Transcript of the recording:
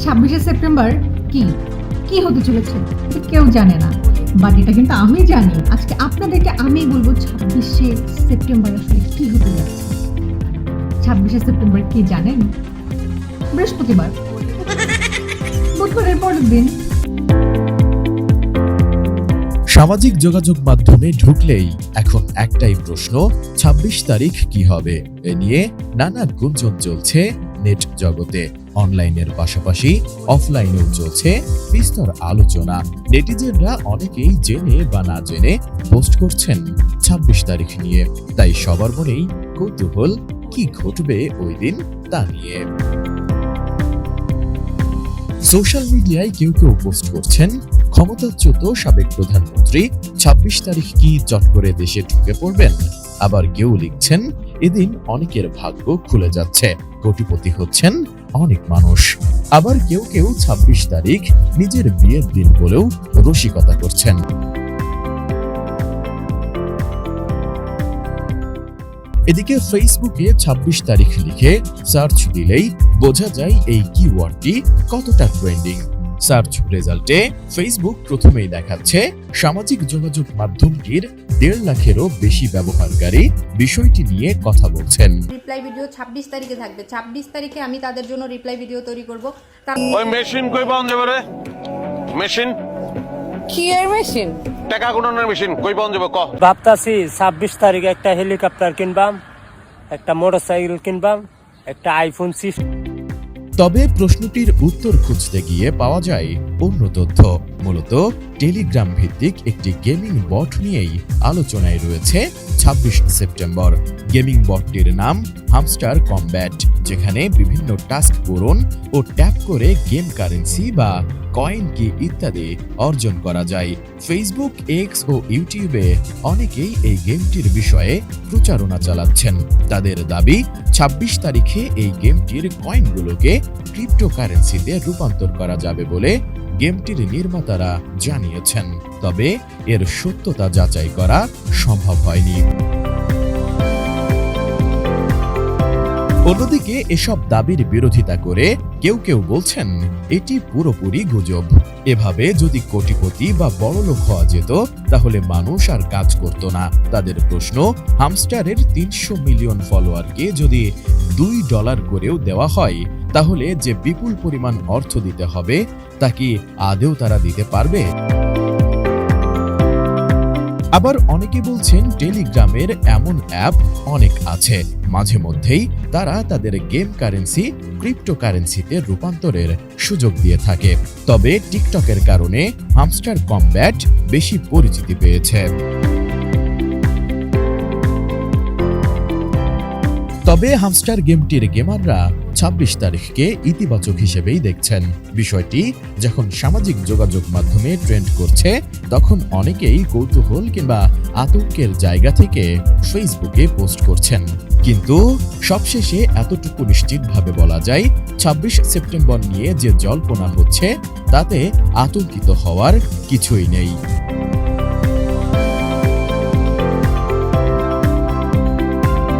ছাব্বিশে সেপ্টেম্বর কি? কি হতে চলেছে? কেউ জানে না। বাট এটা কিন্তু আমি জানি। আজকে আপনাদেরকে আমি বলব ছাব্বিশে সেপ্টেম্বর আসলে কি হতে যাচ্ছে। ছাব্বিশে সেপ্টেম্বর কি জানেন? বৃহস্পতিবার। বুধবারের পরের দিন। সামাজিক যোগাযোগ মাধ্যমে ঢুকলেই এখন একটাই প্রশ্ন ২৬ তারিখ কি হবে? এ নিয়ে নানা গুঞ্জন চলছে। নেট জগতে অনলাইনের পাশাপাশি অফলাইনেও চলছে বিস্তর আলোচনা। নেটিজেনরা অনেকেই জেনে বা না জেনে পোস্ট করছেন ২৬ তারিখ নিয়ে। তাই সবার মনেই কৌতূহল, কি ঘটবে ওই দিন তা নিয়ে। সোশ্যাল মিডিয়ায় কেউ কেউ পোস্ট করছেন, ক্ষমতাচ্যুত সাবেক প্রধানমন্ত্রী ২৬ তারিখ কি চট করে দেশে ঢুকে পড়বেন? আবার কেউ লিখছেন এদিন অনেকের ভাগ্য খুলে যাচ্ছে। কোটিপতি হচ্ছেন অনেক মানুষ। আবার কেউ কেউ ২৬ তারিখ নিজের বিয়ের দিন বলেও রসিকতা করছেন। এদিকে ফেসবুকে ২৬ তারিখ লিখে সার্চ দিলেই বোঝা যায় এই কিওয়ার্ডটি কতটা ট্রেন্ডিং সার্চ রেজাল্টে ফেসবুক প্রথমেই দেখাচ্ছে সামাজিক যোগাযোগ মাধ্যমটির দেড় লাখেরও বেশি ব্যবহারকারী বিষয়টি নিয়ে কথা বলছেন। রিপ্লাই ভিডিও ছাব্বিশ তারিখে থাকবে। ছাব্বিশ তারিখে আমি তাদের জন্য রিপ্লাই ভিডিও তৈরি করব। ওই মেশিন কই পাওয়া যাবে রে? মেশিন? কি এর মেশিন? টাকা গুণনের মেশিন কই পাওয়া যাবে ক? ভাবতাছি ছাব্বিশ তারিখে একটা হেলিকপ্টার কিনবাম একটা মোটরসাইকেল কিনবাম একটা আইফোন সিক্স তবে প্রশ্নটির উত্তর খুঁজতে গিয়ে পাওয়া যায় অন্য তথ্য। মূলত টেলিগ্রাম ভিত্তিক একটি গেমিং বট নিয়েই আলোচনায় রয়েছে ২৬ সেপ্টেম্বর। গেমিং বটটির নাম হামস্টার কমব্যাট, যেখানে বিভিন্ন টাস্ক পূরণ ও ট্যাপ করে গেম কারেন্সি বা কয়েন কি ইত্যাদি অর্জন করা যায়। ফেসবুক এক্স ও ইউটিউবে অনেকেই এই গেমটির বিষয়ে প্রচারণা চালাচ্ছেন। তাদের দাবি ২৬ তারিখে এই গেমটির কয়েনগুলোকে ক্রিপ্টোকারেন্সিতে রূপান্তর করা যাবে বলে গেমটির নির্মাতারা জানিয়েছেন, তবে এর সত্যতা যাচাই করা সম্ভব হয়নি। অন্যদিকে এসব দাবির বিরোধিতা করে কেউ কেউ বলছেন, এটি পুরোপুরি গুজব। এভাবে যদি কোটিপতি বা বড়লোক হওয়া যেত, তাহলে মানুষ আর কাজ করত না। তাদের প্রশ্ন, হামস্টারের তিনশো মিলিয়ন ফলোয়ারকে যদি দুই ডলার করেও দেওয়া হয় তাহলে যে বিপুল পরিমাণ অর্থ দিতে হবে, তা কি আদেও তারা দিতে পারবে? আবার অনেকে বলছেন টেলিগ্রামের এমন অ্যাপ অনেক আছে। মাঝে মধ্যেই তারা তাদের গেম কারেন্সি, ক্রিপ্টোকারেন্সিতে রূপান্তরের সুযোগ দিয়ে থাকে। তবে টিকটকের কারণে হামস্টার কমব্যাট বেশি পরিচিতি পেয়েছে। তবে হামস্টার গেমটির গেমাররা ২৬ তারিখকে ইতিবাচক হিসেবেই দেখছেন। বিষয়টি যখন সামাজিক যোগাযোগ মাধ্যমে ট্রেন্ড করছে, তখন অনেকেই কৌতূহল কিংবা আতঙ্কের জায়গা থেকে ফেসবুকে পোস্ট করছেন। কিন্তু সবশেষে এতটুকু নিশ্চিতভাবে বলা যায় ২৬ সেপ্টেম্বর নিয়ে যে জল্পনা হচ্ছে, তাতে আতঙ্কিত হওয়ার কিছুই নেই।